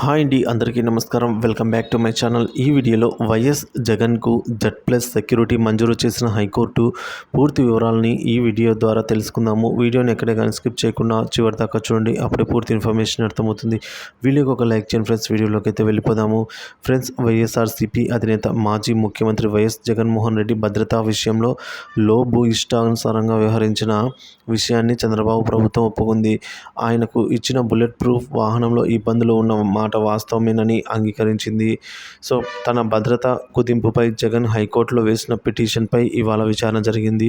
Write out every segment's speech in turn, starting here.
Hi అండి అందరికీ నమస్కారం. Welcome back to my channel. ఈ వీడియోలో వైఎస్ జగన్కు జెడ్ ప్లస్ సెక్యూరిటీ మంజూరు చేసిన హైకోర్టు పూర్తి వివరాలని ఈ వీడియో ద్వారా తెలుసుకుందాము. వీడియోని ఎక్కడే కానీ స్కిప్ చేయకుండా చివరి దాకా చూడండి. అప్పుడే పూర్తి ఇన్ఫర్మేషన్ అర్థమవుతుంది. వీడియోకి ఒక లైక్ చేయండి ఫ్రెండ్స్. వీడియోలోకి అయితే వెళ్ళిపోదాము. ఫ్రెండ్స్ వైఎస్ఆర్సీపీ అధినేత మాజీ ముఖ్యమంత్రి వైఎస్ జగన్మోహన్ రెడ్డి భద్రతా విషయంలో లోబు ఇష్టానుసారంగా వ్యవహరించిన విషయాన్ని చంద్రబాబు ప్రభుత్వం ఒప్పుకుంది. ఆయనకు ఇచ్చిన బుల్లెట్ ప్రూఫ్ వాహనంలో ఇబ్బందులు ఉన్న మాట వాస్తవమేనని అంగీకరించింది. సో తన భద్రత కుదింపుపై జగన్ హైకోర్టులో వేసిన పిటిషన్పై ఇవాళ విచారణ జరిగింది.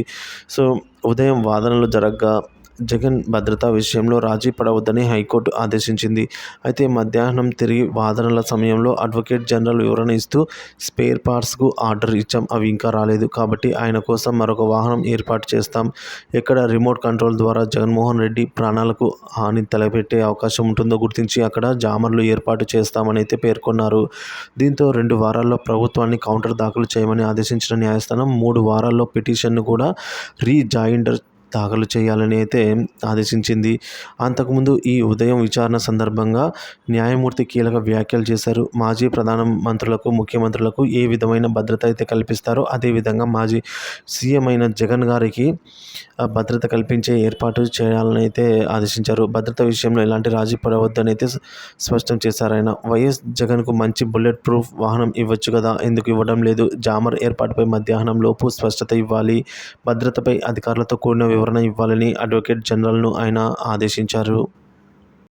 సో ఉదయం వాదనలు జరగగా జగన్ భద్రతా విషయంలో రాజీ పడవద్దని హైకోర్టు ఆదేశించింది. అయితే మధ్యాహ్నం తిరిగి వాదనల సమయంలో అడ్వకేట్ జనరల్ వివరణ ఇస్తూ స్పేర్ పార్ట్స్కు ఆర్డర్ ఇచ్చాం అవి ఇంకా రాలేదు. కాబట్టి ఆయన కోసం మరొక వాహనం ఏర్పాటు చేస్తాం. ఎక్కడ రిమోట్ కంట్రోల్ ద్వారా జగన్మోహన్ రెడ్డి ప్రాణాలకు హాని తలపెట్టే అవకాశం ఉంటుందో గుర్తించి అక్కడ జామర్లు ఏర్పాటు చేస్తామని అయితే పేర్కొన్నారు. దీంతో రెండు వారాల్లో ప్రభుత్వాన్ని కౌంటర్ దాఖలు చేయమని ఆదేశించిన న్యాయస్థానం మూడు వారాల్లో పిటిషన్ను కూడా రీజాయిండర్ దాఖలు చేయాలని అయితే ఆదేశించింది. అంతకుముందు ఈ ఉదయం విచారణ సందర్భంగా న్యాయమూర్తి కీలక వ్యాఖ్యలు చేశారు. మాజీ ప్రధాన మంత్రులకు ముఖ్యమంత్రులకు ఏ విధమైన భద్రత అయితే కల్పిస్తారో అదేవిధంగా మాజీ సీఎం అయిన జగన్ గారికి భద్రత కల్పించే ఏర్పాటు చేయాలని అయితే ఆదేశించారు. భద్రత విషయంలో ఎలాంటి రాజీ పడవద్దని అయితే స్పష్టం చేశారు ఆయన. వైఎస్ జగన్కు మంచి బుల్లెట్ ప్రూఫ్ వాహనం ఇవ్వచ్చు కదా? ఎందుకు ఇవ్వడం లేదు? జామర్ ఏర్పాటుపై మధ్యాహ్నం లోపు స్పష్టత ఇవ్వాలి. భద్రతపై అధికారులతో కూడిన వివరణ ఇవ్వాలని అడ్వకేట్ జనరల్ను ఆయన ఆదేశించారు.